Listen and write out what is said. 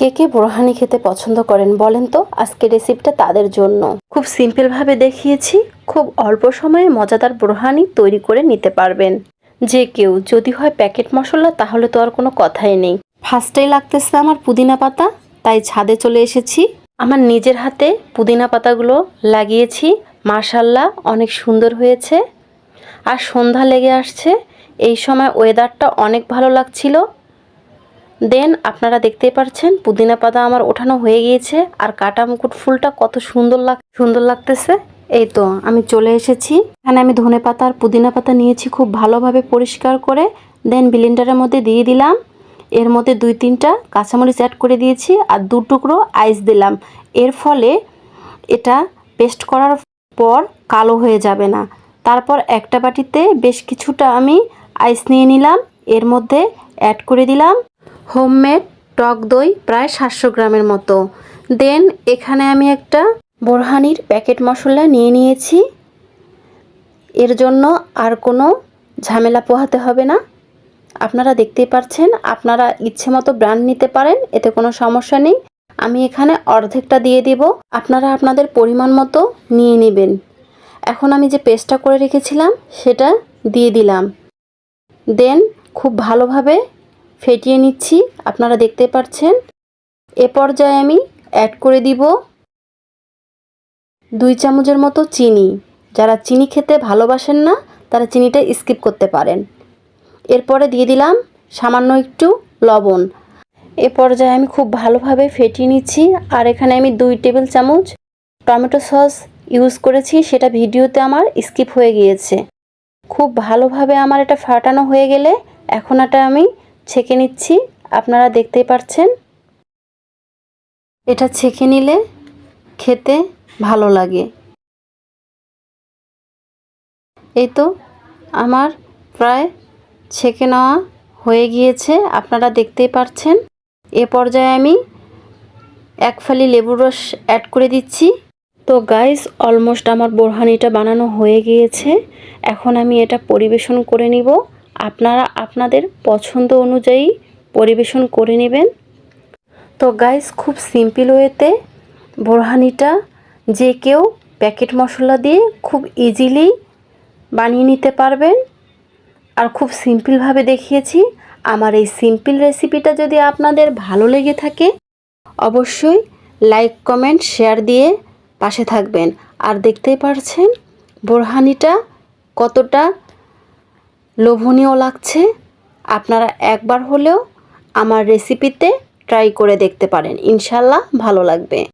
কে কে বোরহানি খেতে পছন্দ করেন বলেন তো? আজকে রেসিপিটা তাদের জন্য। খুব সিম্পলভাবে দেখিয়েছি, খুব অল্প সময়ে মজাদার বোরহানি তৈরি করে নিতে পারবেন। যে কেউ যদি হয় প্যাকেট মশলা, তাহলে তো আর কোনো কথাই নেই। ফার্স্টেই লাগতেছে আমার পুদিনা পাতা, তাই ছাদে চলে এসেছি। আমার নিজের হাতে পুদিনা পাতাগুলো লাগিয়েছি। মাশাল্লাহ, অনেক সুন্দর হয়েছে। আর সন্ধ্যা লেগে আসছে। এই সময় ওয়েদারটা অনেক ভালো লাগছিল। দেন আপনারা দেখতেই পাচ্ছেন পুদিনা পাতা আমার ওঠানো হয়ে গিয়েছে, আর কাটা মুকুট ফুলটা কত সুন্দর লাগ, সুন্দর লাগতেছে। এই তো, আমি চলে এসেছি। এখানে আমি ধনে পাতা আর পুদিনা পাতা নিয়েছি খুব ভালোভাবে পরিষ্কার করে। দেন ব্লেন্ডারের মধ্যে দিয়ে দিলাম। এর মধ্যে দুই তিনটা কাঁচামরিচ অ্যাড করে দিয়েছি, আর দু টুকরো আইস দিলাম। এর ফলে এটা পেস্ট করার পর কালো হয়ে যাবে না। তারপর একটা বাটিতে বেশ কিছুটা আমি আইস নিয়ে নিলাম। এর মধ্যে অ্যাড করে দিলাম। হোমমেড টক দই প্রায় সাতশো গ্রামের মতো। দেন, এখানে আমি একটা বোরহানির প্যাকেট মশলা নিয়ে নিয়েছি। এর জন্য আর কোনো ঝামেলা পোহাতে হবে না। আপনারা দেখতেই পাচ্ছেন আপনারা ইচ্ছে মতো ব্র্যান্ড নিতে পারেন, এতে কোনো সমস্যা নেই। আমি এখানে অর্ধেকটা দিয়ে দিব, আপনারা আপনাদের পরিমাণ মতো নিয়ে নেবেন। এখন আমি যে পেস্টটা করে রেখেছিলাম, সেটা দিয়ে দিলাম। দেন, খুব ভালোভাবে ফেটিয়ে নিচ্ছি, আপনারা দেখতে পাচ্ছেন। এ পর্যায়ে আমি অ্যাড করে দিব দুই চামচের মতো চিনি। যারা চিনি খেতে ভালোবাসেন না, তারা চিনিটা স্কিপ করতে পারেন। এরপরে দিয়ে দিলাম সামান্য একটু লবণ। এ পর্যায়ে আমি খুব ভালোভাবে ফেটিয়ে নিচ্ছি। আর এখানে আমি দুই টেবিল চামচ টমেটো সস ইউজ করেছি। সেটা ভিডিওতে আমার স্কিপ হয়ে গিয়েছে। খুব ভালোভাবে আমার এটা ফাটানো হয়ে গেলে এখন এটা আমি ছেঁকে নিচ্ছি। আপনারা দেখতেই পাচ্ছেন এটা ছেঁকে নিলে খেতে ভালো লাগে। এই তো আমার প্রায় ছেঁকে নেওয়া হয়ে গিয়েছে, আপনারা দেখতেই পাচ্ছেন এ পর্যায়ে আমি এক ফালি লেবুর রস অ্যাড করে দিচ্ছি। তো গাইস অলমোস্ট আমার বোরহানিটা বানানো হয়ে গিয়েছে। এখন আমি এটা পরিবেশন করে নিব। আপনারা আপনাদের পছন্দ অনুযায়ী পরিবেশন করে নেবেন। তো গাইস খুব সিম্পল ওয়েতে বোরহানিটা যে কেউ প্যাকেট মশলা দিয়ে খুব ইজিলি বানিয়ে নিতে পারবেন। আর খুব সিম্পলভাবে দেখিয়েছি। আমার এই সিম্পল রেসিপিটা যদি আপনাদের ভালো লেগে থাকে, অবশ্যই লাইক কমেন্ট শেয়ার দিয়ে পাশে থাকবেন। আর দেখতেই পারছেন বোরহানিটা কতটা লোভনীয় লাগছে আপনারা একবার হলেও আমার রেসিপিতে ট্রাই করে দেখতে পারেন। ইনশাল্লাহ ভালো লাগবে।